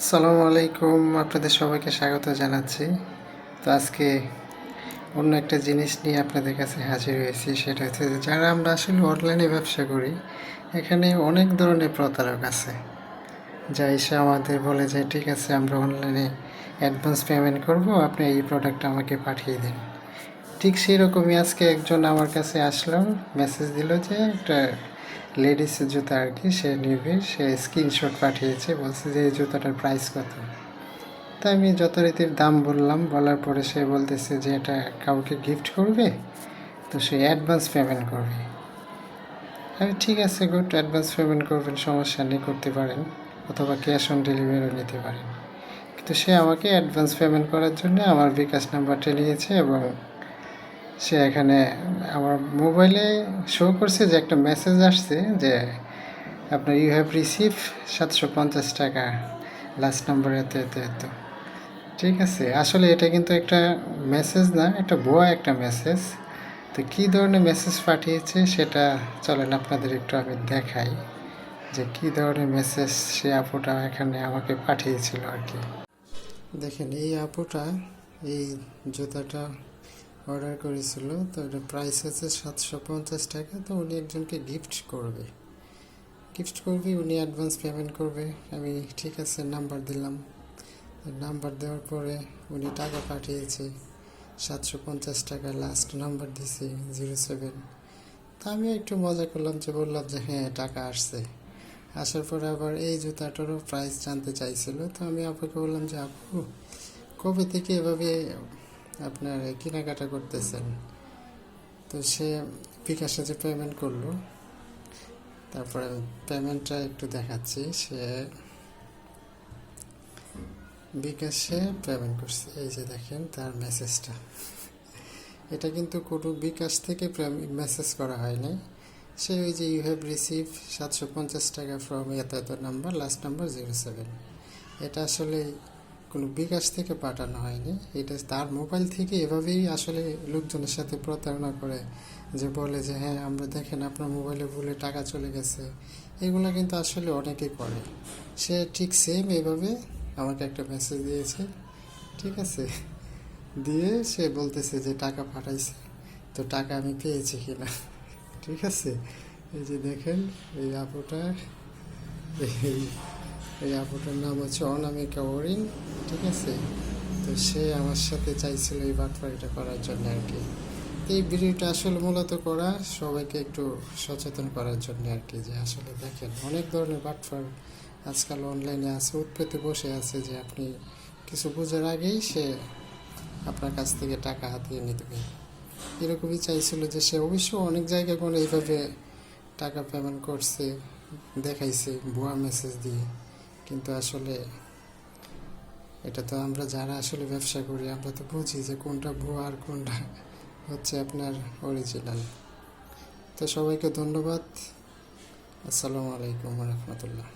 আসসালামু আলাইকুম। আপনাদের সবাইকে স্বাগত জানাচ্ছি। তো আজকে অন্য একটা জিনিস নিয়ে আপনাদের কাছে হাজির হয়েছি, সেটা হচ্ছে যে যারা আমরা আসলে অনলাইনে ব্যবসা করি, এখানে অনেক ধরনের প্রতারক আছে। যা এসে আমাদের বলে যে, ঠিক আছে, আমরা অনলাইনে অ্যাডভান্স পেমেন্ট করব, আপনি এই প্রোডাক্ট আমাকে পাঠিয়ে দিন। ঠিক সেই রকমই আজকে একজন আমার কাছে আসলো মেসেজ দিল যে, একটা লেডিস জুতা আর কি, সে নিবে, সে স্ক্রিনশট পাঠিয়েছে, বলছে যে এই জুতাটার প্রাইস কত। তাই আমি যথারীতির দাম বললাম, বলার পরে সে বলতেছে যে এটা কাউকে গিফট করবে, তো সে অ্যাডভান্স পেমেন্ট করবে। আমি ঠিক আছে গুড অ্যাডভান্স পেমেন্ট করবেন, সমস্যা নেই, করতে পারেন, অথবা ক্যাশ অন ডেলিভারিও নিতে পারেন। কিন্তু সে আমাকে অ্যাডভান্স পেমেন্ট করার জন্য আমার বিকাশ নাম্বারটা নিয়েছে এবং সে এখানে আমার মোবাইলে শো করছে যে একটা মেসেজ আসছে যে আপনার ইউ হ্যাভ রিসিভ সাতশো পঞ্চাশ টাকা লাস্ট নাম্বার এত এত এত। ঠিক আছে, আসলে এটা কিন্তু একটা মেসেজ না, একটা ভুয়া একটা মেসেজ তো কী ধরনের মেসেজ পাঠিয়েছে সেটা চলেন আপনাদের একটু আমি দেখাই, যে কী ধরনের মেসেজ সে আপুটা এখানে আমাকে পাঠিয়েছিল আর কি। দেখেন, এই আপুটা এই জুতাটা অর্ডার করেছিল, তো এটা প্রাইস আছে সাতশো পঞ্চাশ টাকা, তো উনি একজনকে গিফট করবে। গিফট করবে, উনি অ্যাডভান্স পেমেন্ট করবে। আমি, ঠিক আছে নাম্বার দিলাম। নাম্বার দেওয়ার পরে উনি টাকা পাঠিয়েছে, সাতশো পঞ্চাশ টাকা লাস্ট নাম্বার দিছি জিরো সেভেন তা আমি একটু মজা করলাম যে বললাম যে হ্যাঁ টাকা আসছে। আসার পরে আবার এই জুতাটারও প্রাইস জানতে চাইছিল, তো আমি আপুকে বললাম যে, আপু, কবে থেকে এভাবে আপনার কেনাকাটা করতেছেন। তো সে বিকাশে যে পেমেন্ট করল, তারপরে পেমেন্টটা একটু দেখাচ্ছি। সে বিকাশে পেমেন্ট করছে। এই যে দেখেন তার মেসেজটা এটা কিন্তু কোনো বিকাশ থেকে মেসেজ করা হয়নি সে ওই যে ইউ হ্যাভ রিসিভ সাতশো পঞ্চাশ টাকা ফ্রম এত এত number last number zero seven এটা আসলে কোনো বিকাশ থেকে পাঠানো হয়নি। এটা তার মোবাইল থেকে এভাবেই আসলে লোকজনের সাথে প্রতারণা করে যে বলে যে হ্যাঁ আমরা দেখেন আপনার মোবাইলে ভুলে টাকা চলে গেছে। এগুলো কিন্তু আসলে অনেকেই করে। সে ঠিক সেম এভাবে আমাকে একটা মেসেজ দিয়েছে। ঠিক আছে? দিয়ে সে বলতেছে যে, টাকা পাঠাইছে। তো টাকা আমি পেয়েছি কিনা? ঠিক আছে? এই যে দেখেন, এই আপুটা এই এই আপুটার নাম হচ্ছে অনামিকা ওরিন। ঠিক আছে? তো সে আমার সাথে চাইছিল এই বাটপাড়িটা করার জন্য আর কি। এই ভিডিওটা আসলে মূলত করা সবাইকে একটু সচেতন করার জন্য আর কি, যে আসলে দেখেন, অনেক ধরনের বাটফার আজকাল অনলাইনে আছে উৎপেতে বসে আছে যে আপনি কিছু বোঝার আগেই সে আপনার কাছ থেকে টাকা হাতিয়ে নিতে এরকমই চাইছিল যে সে অবশ্য অনেক জায়গায় কোনো এইভাবে টাকা পেমেন্ট করছে, দেখাইছে, ভুয়া মেসেজ দিয়ে। কিন্তু আসলে এটা তো আমরা যারা আসলে ব্যবসা করি, আমরা তো বুঝি যে কোনটা ভুয়া আর কোনটা হচ্ছে আপনার অরিজিনাল তো সবাইকে ধন্যবাদ। আসসালামু আলাইকুম রহমতুল্লাহ।